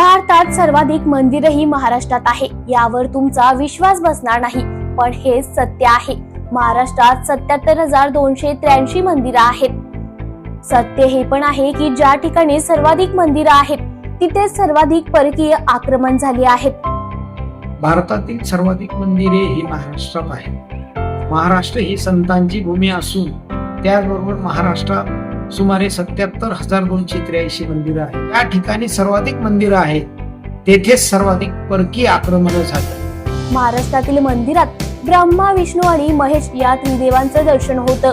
भारतात सर्वाधिक मंदिरही महाराष्ट्रात आहे. यावर तुमचा विश्वास बसणार नाही. पण हे सत्य आहे. महाराष्ट्रात सत्याहत्तर हजार दोनशे त्र्याऐंशी मंदिर आहेत. सत्य हे पण आहे की ज्या ठिकाणी सर्वाधिक मंदिरं आहेत तिथे सर्वाधिक परकीय आक्रमण झाले आहेत. भारतातील सर्वाधिक मंदिरे ही महाराष्ट्रात आहेत. महाराष्ट्र ही संतांची भूमी असून त्याचबरोबर महाराष्ट्रात सुमारे सत्याहत्तर हजार दोनशे त्र्याऐंशी मंदिरं आहेत. या ठिकाणी सर्वाधिक मंदिरं आहेत. तेथेच सर्वाधिक परकीय आक्रमण झालं. महाराष्ट्रातील मंदिरात ब्रह्मा विष्णू आणि महेश या त्रिदेवांचं दर्शन होतं.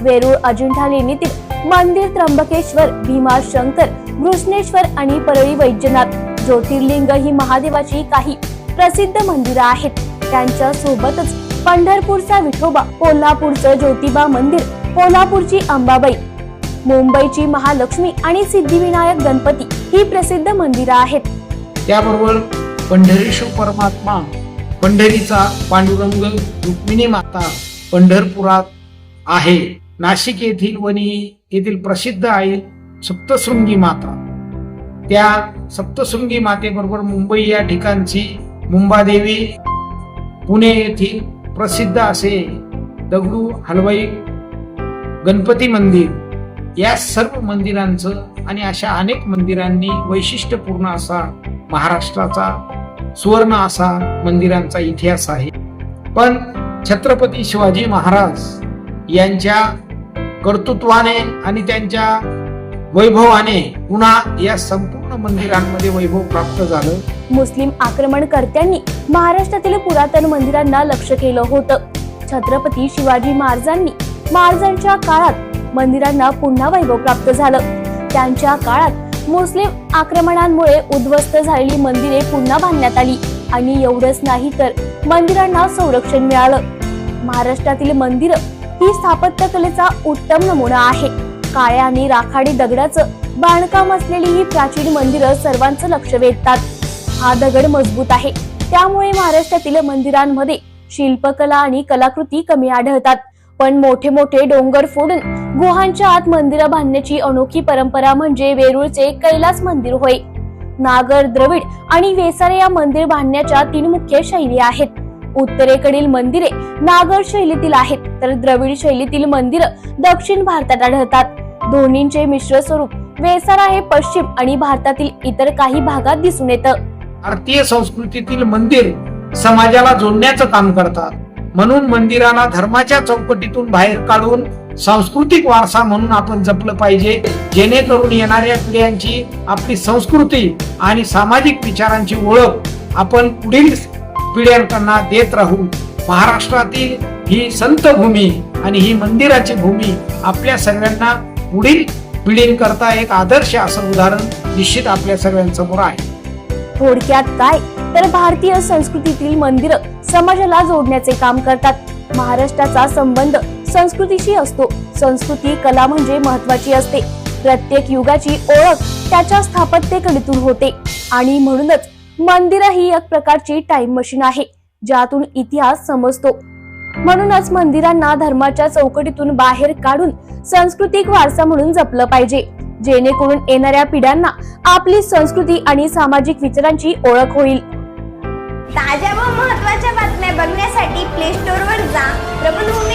वेरूळ अजिंठा लेणीतील मंदिर त्र्यंबकेश्वर भीमा शंकर घृष्णेश्वर आणि परळी वैद्यनाथ ज्योतिर्लिंग ही महादेवाची काही प्रसिद्ध मंदिरं आहेत. त्यांच्या सोबतच पंढरपूरचा विठोबा कोल्हापूरचं ज्योतिबा मंदिर कोल्हापूरची अंबाबाई मुंबईची महालक्ष्मी आणि सिद्धिविनायक गणपती ही प्रसिद्ध मंदिरं आहेत. त्याबरोबर पंढरीश्वर परमात्मा पंढरीचा पांडुरंग रुक्मिणी माता पंढरपुरात आहे. नाशिक येथील वणी येथील प्रसिद्ध आहे सप्तशृंगी माता. त्या सप्तशृंगी मातेबरोबर मुंबई या ठिकाणची मुंबादेवी पुणे येथील प्रसिद्ध असे दगडू हलवाई गणपती मंदिर या सर्व मंदिरांचं आणि अशा अनेक मंदिरांनी वैशिष्ट्यपूर्ण असा महाराष्ट्राचा सुवर्ण असा मंदिरांचा इतिहास आहे. पण छत्रपती शिवाजी महाराज यांच्या कर्तृत्वाने आणि त्यांच्या वैभवाने पुन्हा या संपूर्ण मंदिरांमध्ये वैभव प्राप्त झालं. मुस्लिम आक्रमणकर्त्यांनी महाराष्ट्रातील पुरातन मंदिरांना लक्ष केलं होतं. छत्रपती शिवाजी महाराजांनी महाराजांच्या काळात मंदिरांना पुन्हा वैभव प्राप्त झालं. त्यांच्या काळात मुस्लिम आक्रमणांमुळे उद्ध्वस्त झालेली मंदिरे पुन्हा बांधण्यात आली आणि एवढंच नाही तर मंदिरांना संरक्षण मिळालं. महाराष्ट्रातील मंदिरं ही स्थापत्य कलेचा उत्तम नमुना आहे. काळ्या आणि राखाडी दगडाचं बांधकाम असलेली ही प्राचीन मंदिरं सर्वांचं लक्ष वेधतात. हा दगड मजबूत आहे. त्यामुळे महाराष्ट्रातील मंदिरांमध्ये शिल्पकला आणि कलाकृती कमी आढळतात. पण मोठे मोठे डोंगर फोडून गुहांच्या आत मंदिरं बांधण्याची अनोखी परंपरा म्हणजे वेरूळचे कैलास मंदिर होय. नागर द्रविड आणि वेसारे या मंदिर बांधण्याच्या तीन मुख्य शैली आहेत. उत्तरेकडील मंदिरे नागर शैलीतील आहेत तर द्रविड शैलीतील मंदिर दक्षिण भारतात आढळतात. दोन्हींचे मिश्र स्वरूप वेसारा हे पश्चिम आणि भारतातील इतर काही भागात दिसून येतं. भारतीय संस्कृतीतील मंदिर समाजाला जोडण्याचं काम करतात. म्हणून मंदिराला धर्माच्या चौकटीतून बाहेर काढून सांस्कृतिक वारसा म्हणून आपण जपलं पाहिजे. जेणेकरून येणाऱ्या पिढ्यांची आपली संस्कृती आणि सामाजिक विचारांची ओळख आपण पुढील पिढ्यांकडना देत राहू. महाराष्ट्रातील ही संत भूमी आणि ही मंदिराची भूमी आपल्या सर्वांना पुढील पिढींकरता एक आदर्श असं उदाहरण निश्चित आपल्या सर्वांसमोर आहे. थोडक्यात काय? तर भारतीय संस्कृतीतील मंदिरं समाजाला जोडण्याचे काम करतात. महाराष्ट्राचा संबंध संस्कृतीशी असतो. संस्कृती कला म्हणजे महत्वाची असते. प्रत्येक युगाची ओळख त्याच्या स्थापत्यकलेतून होते. आणि म्हणूनच मंदिर ही एक प्रकारची टाइम मशीन आहे ज्यातून इतिहास समजतो. म्हणूनच मंदिरांना धर्माच्या चौकटीतून बाहेर काढून सांस्कृतिक वारसा म्हणून जपलं पाहिजे. जेणेकरून येणाऱ्या पिढ्यांना आपली संस्कृती आणि सामाजिक विचारांची ओळख होईल. ताज्या व महत्त्वाच्या बातम्या बघण्यासाठी प्ले स्टोर वर जा. प्रबलभूमी